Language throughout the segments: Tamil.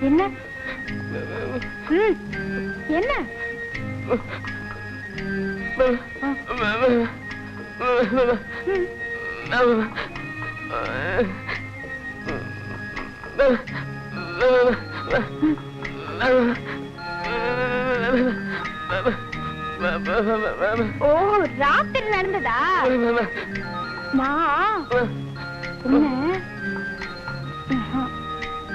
என்ன? என்ன? ஓ ராத்திரி நடந்ததா? நான்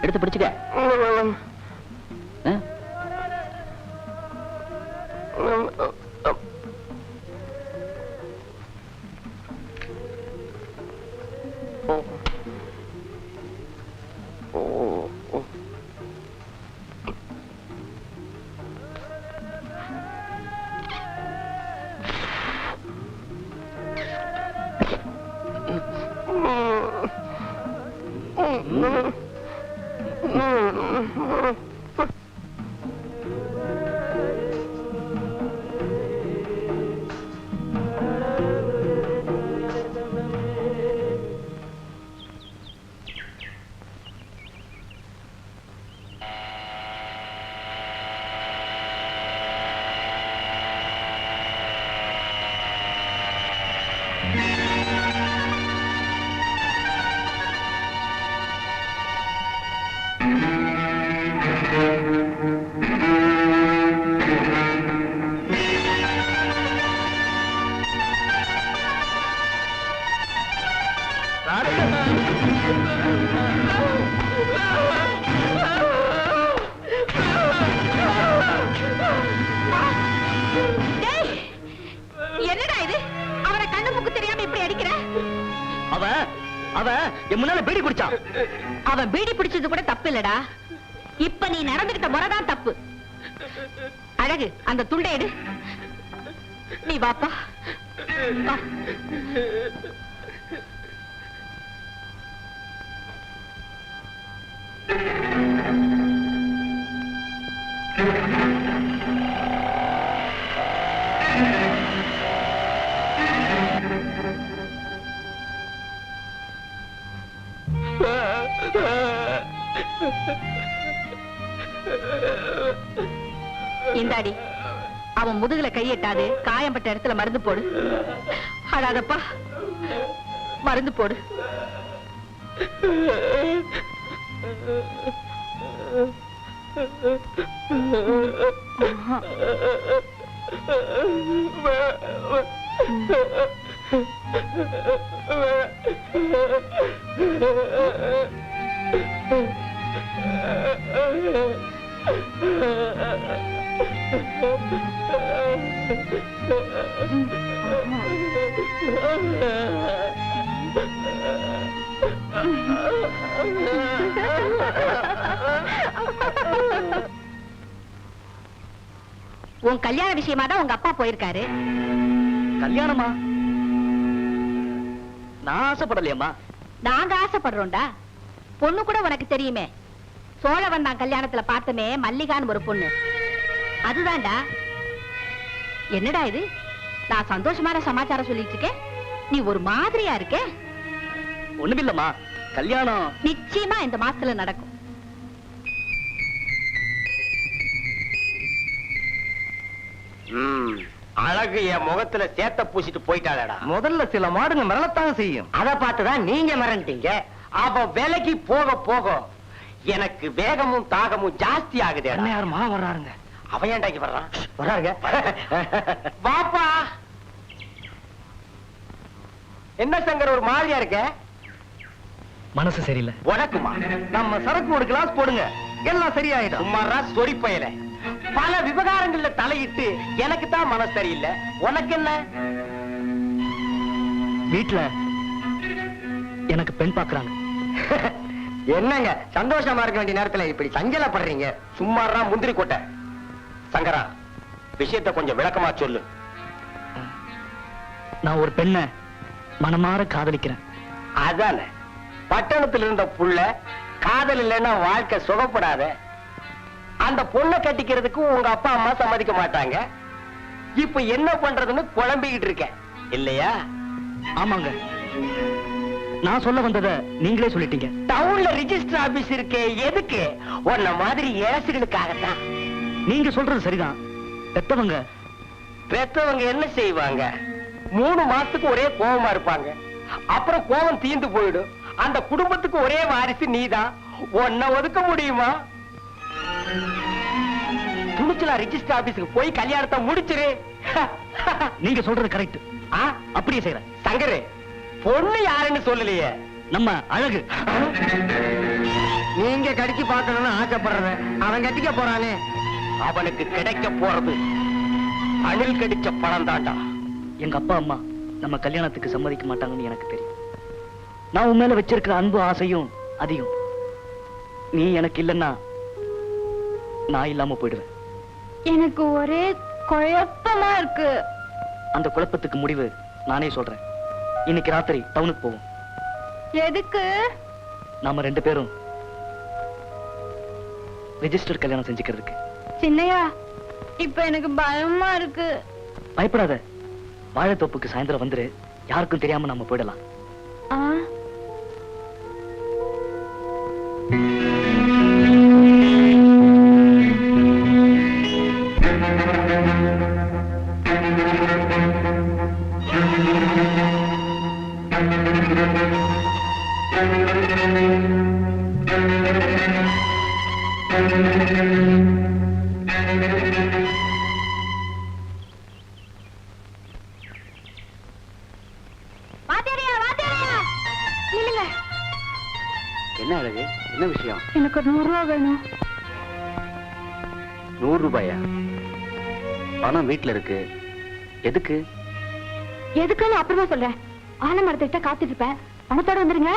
எடுத்து பிடிச்சுக்க. அவன் என் முன்னால பீடி குடிச்சான் அவன் பீடி பிடிச்சது கூட தப்பு இல்லடா இப்ப நீ நடந்துகிட்ட முறைதான் தப்பு. அழகு அந்த துண்டை எடு. நீ வாப்பா வா. இந்தாடி அவன் முதுகுல கையிட்டாது காயம்பட்ட இடத்துல மருந்து போடு. அடாதப்பா. மருந்து போடு. உன் கல்யாண விஷயமா தான் உங்க அப்பா போயிருக்காரு. கல்யாணமா? நான் ஆசைப்படலையம்மா. நாங்க ஆசைப்படுறோம்டா. பொண்ணு கூட உனக்கு தெரியுமே. சோழ வந்தான் கல்யாணத்துல பார்த்தமே மல்லிகான்னு ஒரு பொண்ணு. அதுதான்டா. என்னடா இது? நான் சந்தோஷமான சமாச்சாரம் சொல்லிட்டு இருக்கேன். நீ ஒரு மாதிரியா இருக்க? ஒண்ணுமில்லம்மா கல்யாணம். நிச்சயமா இந்த மாசத்துல நடக்கும். அழகு என் முகத்துல சேத்த பூசிட்டு போயிட்டாளடா. முதல்ல சில மாடுங்க மிரளத்தாங்க செய்யும். அத பார்த்துதான் நீங்க மறந்துட்டீங்க. அவ விலைக்கு போக போக எனக்கு வேகமும் தாகமும் ஜாஸ்தி ஆகுது யாருமா வர்றாருங்க? அவன் ஏன்டா இங்க வர்றான்? வர்றாருங்க. வாப்பா. என்ன சங்கர் ஒரு மாதிரியா இருக்க? மனசு சரியில்லை. உனக்குமா? நம்ம சரக்கு ஒரு கிளாஸ் போடுங்க. எல்லாம் சரியாயிடும். சும்மாரா சொறி பயல. பல விவகாரங்கள்ல தலையிட்டு எனக்கு தான் மனசு சரியில்லை. உனக்கு என்ன வீட்டுல எனக்கு பெண் பாக்குறாங்க. என்னங்க? சந்தோஷமா இருக்க வேண்டிய நேரத்துல இப்படி சஞ்சலப்படுறீங்க? சும்மாறா முந்திரி கொட்டை. சங்கரா விஷயத்தை கொஞ்சம் விளக்கமா சொல்லு. நான் ஒரு பெண்ணை மனமாற காதலிக்கிறேன். அதானே? பட்டணத்தில் இருந்த புள்ள காதல் இல்லைன்னா வாழ்க்கை சுகப்படாத. அந்த பொண்ணை கட்டிக்கிறதுக்கு உங்க அப்பா அம்மா சம்மதிக்க மாட்டாங்க. இப்ப என்ன பண்றதுன்னு குழம்பிக்கிட்டு இருக்க இல்லையா? ஆமாங்க. நான் சொல்ல வந்ததை நீங்களே சொல்லிட்டீங்க. டவுன்ல ரிஜிஸ்டர் ஆபீஸ் இருக்கே எதுக்கு? உன்ன மாதிரி ஏசுகளுக்காகத்தான் நீங்க சொல்றது சரிதான். பெத்தவங்க. பெத்தவங்க என்ன செய்வாங்க? மூணு மாசத்துக்கு ஒரே கோவமா இருப்பாங்க. அப்புறம் கோவம் தீந்து போயிடும். அந்த குடும்பத்துக்கு ஒரே வாரிசு நீதான். உன்னை ஒதுக்க முடியுமா? துணிச்சலா ரிஜிஸ்டர் ஆபீஸுக்கு போய் கல்யாணத்தை முடிச்சிரு. நீங்க சொல்றது கரெக்ட் அப்படியே செய்யறேன் சங்கரு பொண்ணு யாருன்னு சொல்லலையே. நம்ம அழகு. நீங்க கடிச்சு பார்க்கணும்னு ஆசைப்படுறத அவன் கட்டிக்க போறானே. அவனுக்கு கிடைக்க போறது அணில் கடிச்ச பணம் தாண்டா எங்க அப்பா அம்மா நம்ம கல்யாணத்துக்கு சம்மதிக்க மாட்டாங்கன்னு எனக்கு தெரியும். நான் உன் மேல வச்சிருக்கிற அன்பு ஆசையும் அதிகம். நீ எனக்கு இல்லைன்னா நான் இல்லாம போயிடுவேன். எனக்கு ஒரே குழப்பமா இருக்கு. அந்த குழப்பத்துக்கு முடிவு நானே சொல்றேன். இன்னைக்கு ராத்திரி டவுனுக்கு போவோம். எதுக்கு? நாம ரெண்டு பேரும் ரெஜிஸ்டர் கல்யாணம் செஞ்சுக்கிறதுக்கு. சின்னையா இப்ப எனக்கு பயமா இருக்கு. பயப்படாத. வாழைத்தோப்புக்கு சாயந்தரம் வந்துரு. யாருக்கும் தெரியாம நம்ம போயிடலாம். ஆ? என்ன அழகு? என்ன விஷயம்? எனக்கு ஒரு நூறு வேணும். நூறு ரூபாயா? பணம் வீட்டுல இருக்கு. எதுக்கு? எதுக்குன்னு அப்புறமா சொல்றேன். ஆலமரத்துக்கிட்ட காத்துட்டு இருப்பேன். பணத்தோட வந்துருங்க.